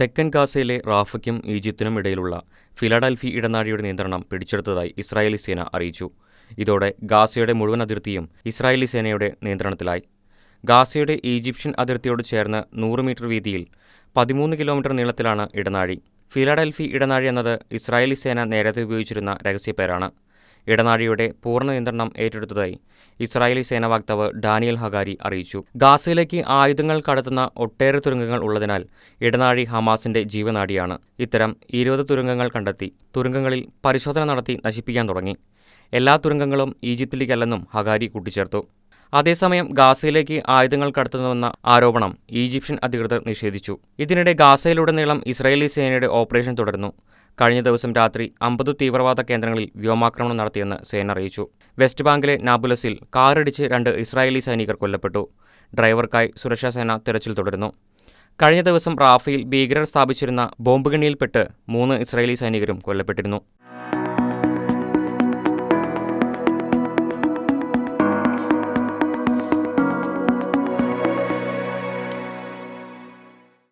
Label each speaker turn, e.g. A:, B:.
A: തെക്കൻ ഗാസയിലെ റാഫയ്ക്കും ഈജിപ്തിനും ഇടയിലുള്ള ഫിലാഡൽഫി ഇടനാഴിയുടെ നിയന്ത്രണം പിടിച്ചെടുത്തതായി ഇസ്രായേലി സേന അറിയിച്ചു. ഇതോടെ ഗാസയുടെ മുഴുവൻ അതിർത്തിയും ഇസ്രായേലി സേനയുടെ നിയന്ത്രണത്തിലായി. ഗാസയുടെ ഈജിപ്ഷ്യൻ അതിർത്തിയോട് ചേർന്ന് നൂറ് മീറ്റർ വീതിയിൽ പതിമൂന്ന് കിലോമീറ്റർ നീളത്തിലാണ് ഇടനാഴി. ഫിലാഡൽഫി ഇടനാഴി എന്നത് ഇസ്രായേലി സേന നേരത്തെ ഉപയോഗിച്ചിരുന്ന രഹസ്യപ്പേരാണ്. ഇടനാഴിയുടെ പൂർണ നിയന്ത്രണം ഏറ്റെടുത്തതായി ഇസ്രായേലി സേനാ വക്താവ് ഡാനിയൽ ഹഗാരി അറിയിച്ചു. ഗാസയിലേക്ക് ആയുധങ്ങൾ കടത്തുന്ന ഒട്ടേറെ തുരങ്കങ്ങൾ ഉള്ളതിനാൽ ഇടനാഴി ഹമാസിന്റെ ജീവനാടിയാണ്. ഇത്തരം ഇരുപത് തുരങ്കങ്ങൾ കണ്ടെത്തി തുരങ്കങ്ങളിൽ പരിശോധന നടത്തി നശിപ്പിക്കാൻ തുടങ്ങി. എല്ലാ തുരങ്കങ്ങളും ഈജിപ്തിലേക്കല്ലെന്നും ഹഗാരി കൂട്ടിച്ചേർത്തു. അതേസമയം ഗാസയിലേക്ക് ആയുധങ്ങൾ കടത്തുന്നുവെന്ന ആരോപണം ഈജിപ്ഷ്യൻ അധികൃതർ നിഷേധിച്ചു. ഇതിനിടെ ഗാസയിലുടനീളം ഇസ്രായേലി സേനയുടെ ഓപ്പറേഷൻ തുടരുന്നു. കഴിഞ്ഞ ദിവസം രാത്രി അമ്പത് തീവ്രവാദ കേന്ദ്രങ്ങളിൽ വ്യോമാക്രമണം നടത്തിയെന്ന് സേന അറിയിച്ചു. വെസ്റ്റ് ബാങ്കിലെ നാബുലസിൽ കാറടിച്ച് രണ്ട് ഇസ്രായേലി സൈനികർ കൊല്ലപ്പെട്ടു. ഡ്രൈവർക്കായി സുരക്ഷാസേന തിരച്ചിൽ തുടരുന്നു. കഴിഞ്ഞ ദിവസം റാഫയിൽ ഭീകരർ സ്ഥാപിച്ചിരുന്ന ബോംബ് ഗണിയിൽപ്പെട്ട് മൂന്ന് ഇസ്രായേലി സൈനികരും കൊല്ലപ്പെട്ടിരുന്നു.